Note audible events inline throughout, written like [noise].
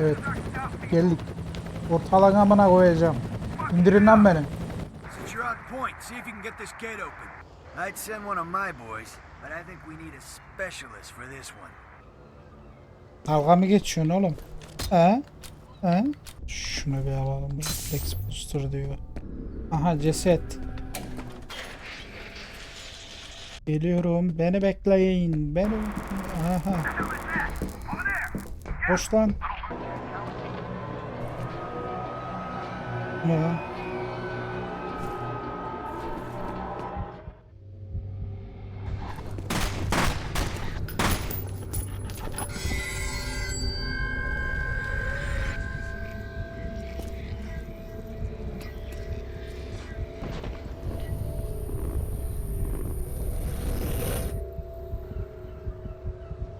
Evet. Geldik. Ortalık amına koyacağım. İndirin lan beni. Since you're on point, see if you can get this gate open. I'd send one of my boys, but I think we need a specialist for this one. Dalga mı geçiyorsun oğlum? He? He? Şunu bir alalım. Reflex booster diyor. Aha ceset. Geliyorum. Beni bekleyin. Beni... Aha. Boş lan. Ne lan?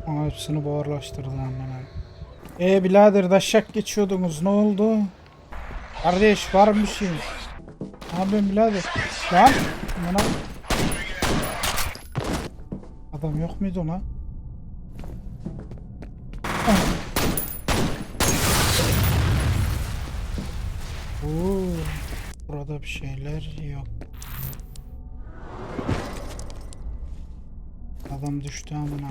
Aa, hepsini buharlaştırdı hemen. E birader daşak geçiyordunuz ne oldu? Kardeş var mı bir şey? Ne yapıyorsun birader? Lan! Bana... Adam yok muydu lan? Ah. Oo, burada bir şeyler yok. Adam düştü amına.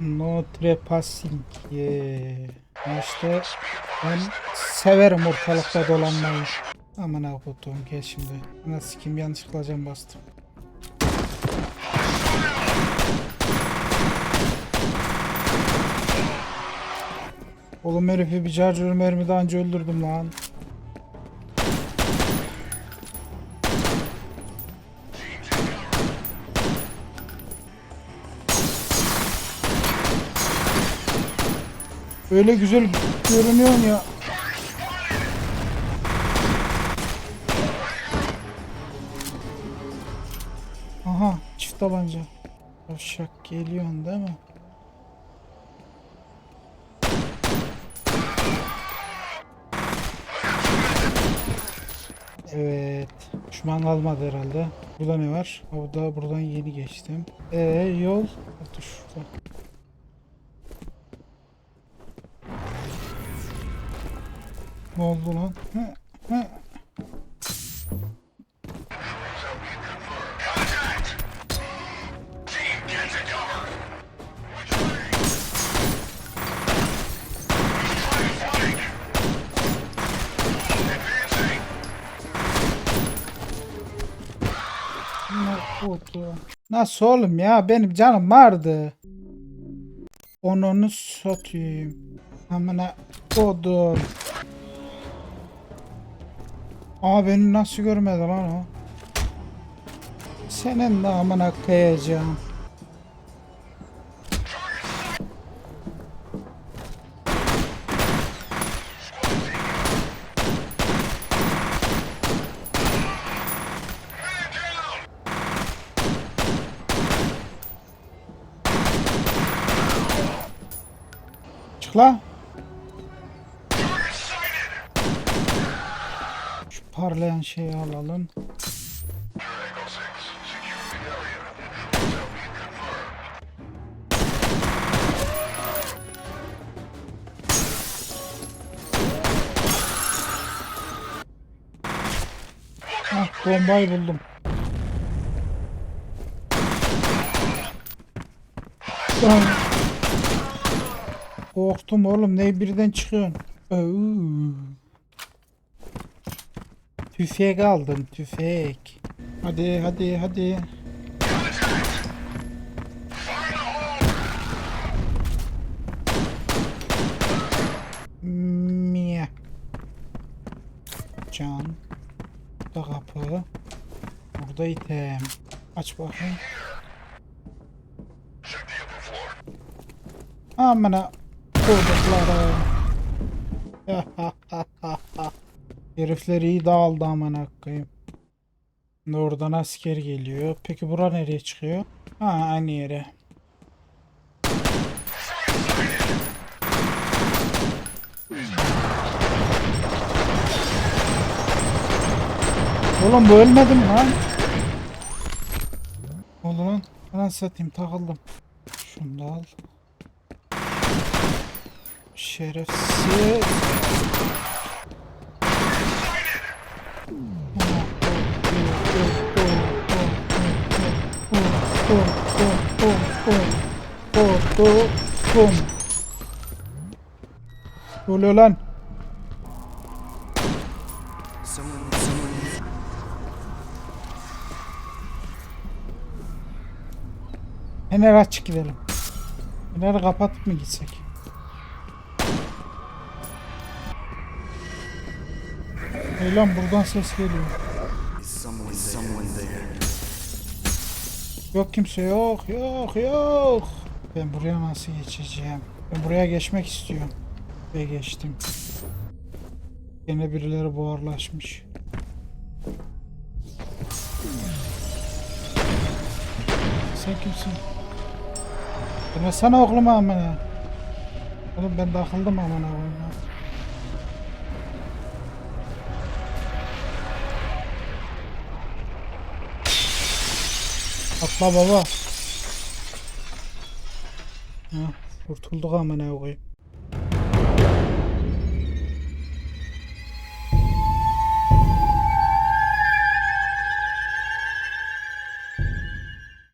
No trespassing. Yeah. İşte ben severim ortalıkta dolanmayı. Aman akuttum gel şimdi. Nasıl kim yanlışlıkla can bastım. Oğlum herifi bir charger mermide anca öldürdüm lan. Öyle güzel görünüyorsun ya. Aha çift tabanca. Yavşak geliyorsun değil mi? Evet. Düşman kalmadı herhalde. Burada ne var? Burada buradan yeni geçtim. Ee yol. Dur şurada. Ne oldu lan? Hı, hı. Nasıl oğlum ya? Benim canım vardı. Onu satayım. Amına kodum. Aa beni nasıl görmedi lan o? Senin de amına koyacağım. Çık lan. Parlayan şeyi alalım. Hah bombayı buldum. Lan. Korktum oğlum ne birden çıkıyorsun. Oo. Tüfek aldım tüfek. Hadi hadi hadi. Mia. Can. Burada kapı. Burada item. Aç bakayım. Amına kurdukları. [laughs] Herifler iyi dağıldı koyayım. Şimdi Oradan asker geliyor. Peki bura nereye çıkıyor? Ha aynı yere. Oğlum bu ölmedi mi lan? Oldu lan? Ben satayım takıldım. Şunu da al. Şerefsiz. Bum. Ne oluyor lan? Fener açık gidelim. Feneri kapatıp mı gitsek? Hey lan buradan ses geliyor. Yok kimse yok yok yok. Ben buraya nasıl geçeceğim? Ben buraya geçmek istiyorum. Ve geçtim. Yine birileri buharlaşmış. Sen kimsin? Demesene oğlum amına. Oğlum ben takıldım amına koyayım. ya. Atla baba. Ha, kurtulduk amına koyayım.